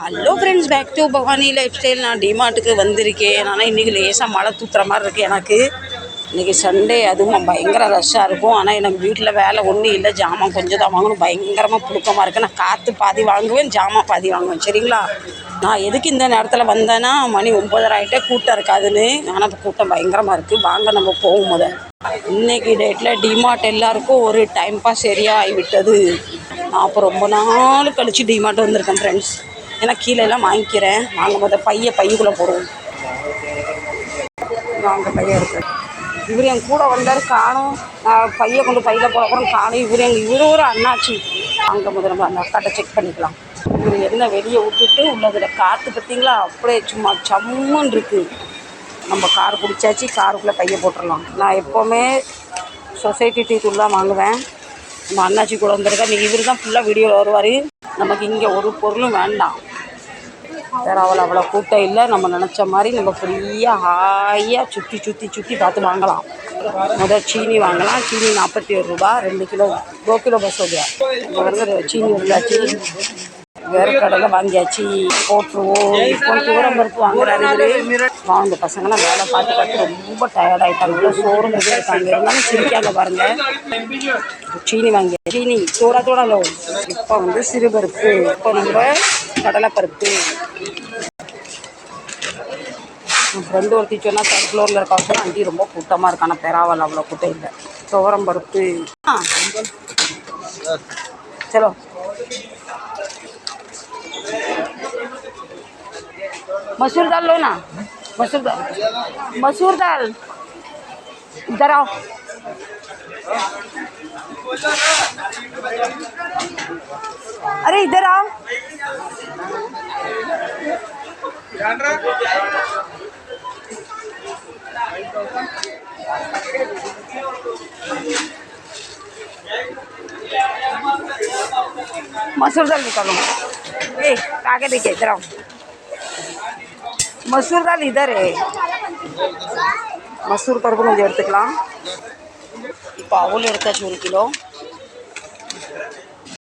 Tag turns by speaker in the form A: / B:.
A: Hello friends back to Bhavani life style நான் டிமார்ட்டுக்கு வந்திருக்கேன். ஆனால் இன்றைக்கி லேசாக மழை தூத்துற மாதிரி இருக்குது எனக்கு. இன்றைக்கி சண்டே அதுவும் பயங்கர ரஷ்ஷாக இருக்கும். ஆனால் எனக்கு வீட்டில் வேலை ஒன்றும் இல்லை. ஜாமான் கொஞ்சம் தான் வாங்கணும். பயங்கரமாக புழுக்கமாக இருக்குது நான் காற்று பாதி வாங்குவேன் ஜாமான் பாதி வாங்குவேன். சரிங்களா? நான் எதுக்கு இந்த நேரத்தில் வந்தேன்னா மணி ஒம்பதரை ஆகிட்டே கூட்டம் இருக்காதுன்னு. ஆனால் இப்போ கூட்டம் பயங்கரமாக இருக்குது வாங்க நம்ம போகும் முதல் இன்னைக்கு டேட்டில் டிமார்ட் எல்லாருக்கும் ஒரு டைம் பாஸ் ஏரியா ஆகிவிட்டது நான் அப்போ ரொம்ப நாள் கழித்து டிமார்ட் வந்திருக்கேன் ஃப்ரெண்ட்ஸ் ஏன்னா கீழே எல்லாம் வாங்கிக்கிறேன். வாங்க முத பைய பையக்குள்ளே போடுவோம் வாங்க பையன் இருக்கு. இவர் என் கூட வந்தார் காணும். நான் பையை கொண்டு பையில் போகிறோம் காணும். இவர் எங்கள் இவர் ஒரு அண்ணாச்சி. அங்கே முதல்ல நம்ம அந்த அக்காட்ட செக் பண்ணிக்கலாம். இவர் என்ன வெளியே விட்டுட்டு உள்ளதில் காற்று பார்த்தீங்களா அப்படியே சும்மா சம்முன்னு இருக்குது நம்ம கார் பிடிச்சாச்சு. காருக்குள்ளே பைய போட்டுடலாம். நான் எப்போவுமே சொசைட்டி டீ தூள் தான் வாங்குவேன். நம்ம அண்ணாச்சி கூட வந்திருக்கா. இன்றைக்கி இவர் தான் ஃபுல்லாக வீடியோவில் வருவார். நமக்கு இங்கே ஒரு பொருளும் வேண்டாம். வேறு அவ்வளோ அவ்வளோ கூட்டம் இல்லை. நம்ம நினச்ச மாதிரி நம்ம ஃப்ரீயாக ஹாயாக சுற்றி சுற்றி சுற்றி பார்த்து வாங்கலாம். முதல் சீனி வாங்கலாம். சீனி நாற்பத்தி ஏழு ரூபா ரெண்டு கிலோ கோ கிலோ பஸ் வந்து சீனி உள்ளாச்சு வேறு கடையில் வாங்கியாச்சு. போட்டுருவோம். இப்போ தூரம் பருப்பு வாங்குறாரு அவங்க பசங்களாம் வேலை பார்த்து பார்த்து ரொம்ப டயர்டாயிட்டாங்க சோறு முடிவு இருக்காங்க இருந்தாலும் சிரிக்காங்க பாருங்க. சீனி வாங்கி சீனி சோறாத்தோட இப்போ வந்து சிறுபருப்பு. இப்போ நம்ம கடலைப்பருப்பு என் ஃப்ரெண்டு ஒருத்தி சொன்னால் தேர்ட் ஃப்ளோரில் இருக்கா சொன்னா ஆண்டி ரொம்ப கூட்டமாக இருக்கு ஆனால் பெறாவல் அவ்வளோ கூட்டம் இல்லை துவரம் பருப்பு ஆ சலோ मसूर दाल लो ना मसूर दाल मसूर दाल इधर आओ अरे इधर आओ मसूर दाल निकालो ए आगे देखिए इधर आओ மசூர் தால் இதர் மசூர் பருப்பு கொஞ்சம் எடுத்துக்கலாம் இப்போ அவல் எடுத்தாச்சு ஒரு கிலோ